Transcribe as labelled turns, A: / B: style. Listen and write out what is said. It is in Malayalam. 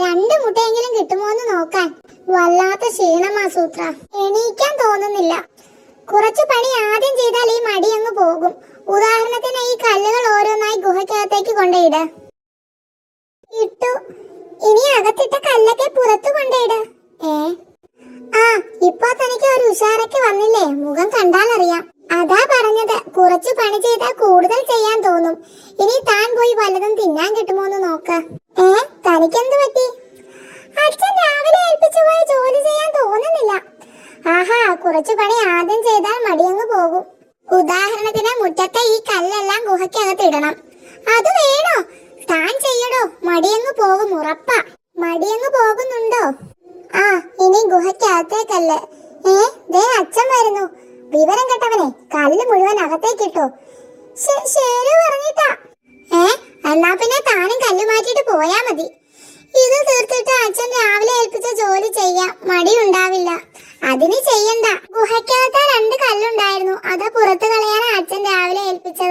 A: രണ്ട് മുട്ടയെങ്കിലും കിട്ടുമോ എന്ന് നോക്കാൻ. വല്ലാത്ത ക്ഷീണമാ സൂത്ര. എണീക്കാൻ തോന്നുന്നില്ല. കുറച്ച് പണി ആദ്യം ചെയ്താൽ ഈ മടി അങ്ങ് പോകും. ഉദാഹരണത്തിന് ഈ കല്ലുകൾ ഓരോന്നായി ഗുഹയ്ക്കകത്തേക്ക് കൊണ്ടേയിട് ഇട്ടു. ഇനി അകത്തിട്ട കല്ലൊക്കെ പുറത്തു കൊണ്ടേയിട് ഏ? ആ ഇപ്പൊ തനിക്ക് ഒരു ഉഷാറൊക്കെ വന്നില്ലേ? മുഖം കണ്ടാൽ അറിയാം. അതാ പറഞ്ഞത്. കുറച്ച് പണി ചെയ്താൽ കൂടുതൽ ചെയ്യാൻ തോന്നും. ഇനി താൻ പോയി വല്ലതും തിന്നാൻ കിട്ടുമോന്ന് നോക്ക്. ഏ? തനിക്കെന്ത് പറ്റി? അച്ഛൻ രാവിലെ ഏൽപ്പിച്ചു പോയ ജോലി ചെയ്യാൻ തോന്നുന്നില്ല. ആഹാ കുറച്ചു പണി ആദ്യം ചെയ്താൽ മടിയങ്ങ് പോകും. ഉദാഹരണത്തിന് മുറ്റത്തെ ഈ കല്ലെല്ലാം ഗുഹയ്ക്കകത്ത് ഇടണം. അത് വേണോ? താൻ ചെയ്യടോ. മടിയങ്ങ് പോകും ഉറപ്പാ. മടിയങ്ങ് പോകുന്നുണ്ടോ? ആ ഇനി ഗുഹയ്ക്കകത്തേക്കല്ലേ ഏ ദേ അച്ഛൻ വരുന്നു. വിവരം കേട്ടവനെ കല്ല് മുഴുവൻ അകത്തേക്കിട്ടു ശരി പറഞ്ഞിട്ടാ. ഏ എന്നാ പിന്നെ താനും കല്ല് മാറ്റിട്ട് പോയാ മതി. ഇത് തീർത്തിട്ട് അച്ഛൻ രാവിലെ ഏൽപ്പിച്ച ജോലി ചെയ്യാം. മടിയുണ്ടാവില്ല അതിന് ചെയ്യണ്ട. ഗുഹയ്ക്കകത്ത് രണ്ട് കല്ലുണ്ടായിരുന്നു. അത് പുറത്തു കളയാൻ അച്ഛൻ രാവിലെ ഏൽപ്പിച്ചത്.